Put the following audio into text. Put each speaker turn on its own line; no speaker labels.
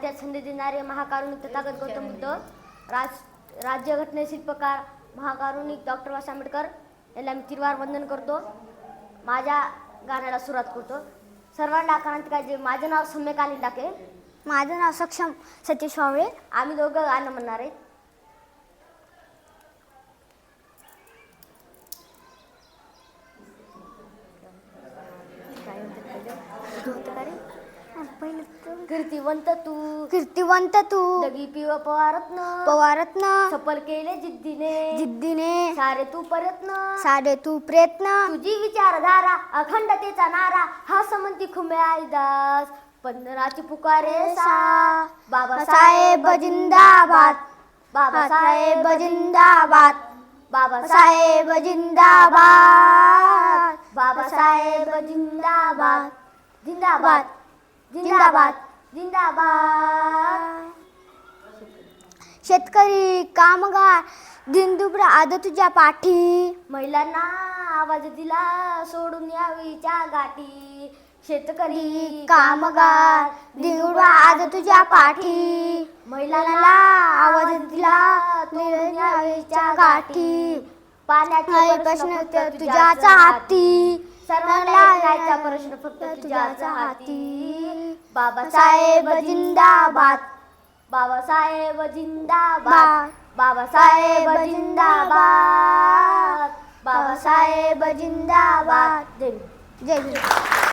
त्यात संधी देणारे महाकारुणिक तथागत गौतम बुद्ध राज राज्यघटने शिल्पकार महाकारुणिक डॉक्टर बाबासाहेब आंबेडकर याला मी तिरवार वंदन करतो. माझ्या गाण्याला सुरुवात करतो. सर्वांना क्रांतिकारी माझं नाव सम्यक अनिल डाके
माझं नाव सक्षम सतीश वावळे
आम्ही दोघं गाणं म्हणणार म्हणतात पहिले? कीर्तिवंत तू.
कीर्तिवंत तू.
दगी पिव पवारत्न.
पवारत्न.
सफल केले जिद्दीने.
जिद्दीने.
सारे तू प्रयत्न
सारे तू प्रयत्न.
तुझी विचारधारा अखंडतेचा नारा हा समंती खुम्यादास पंधराची पुकारे सा.
बाबासाहेब जिंदाबाद.
बाबासाहेब
जिंदाबाद.
बाबासाहेब
जिंदाबाद.
बाबासाहेब जिंदाबाद. जिंदाबाद. जिंदाबाद. जिंदाबाद.
शेतकरी कामगार दिनदुबरा आद तुझ्या पाठी.
महिलांना आवाज दिला सोडून यावीच्या गाठी. शेतकरी
कामगार दिनदुबरा आद तुझ्या पाठी.
महिलांना
आवाज दिला
सोडून यावीच्या
गाठी.
पाण्याचे प्रश्न
तुझ्याच हाती.
सर्वांना ऐकायचा प्रश्न फक्त तुझ्याच हाती. बाबासाहेब जिंदाबाद. बाबासाहेब जिंदाबाद. बाबासाहेब जिंदाबाद. बाबासाहेब जिंदाबाद. जय.
जय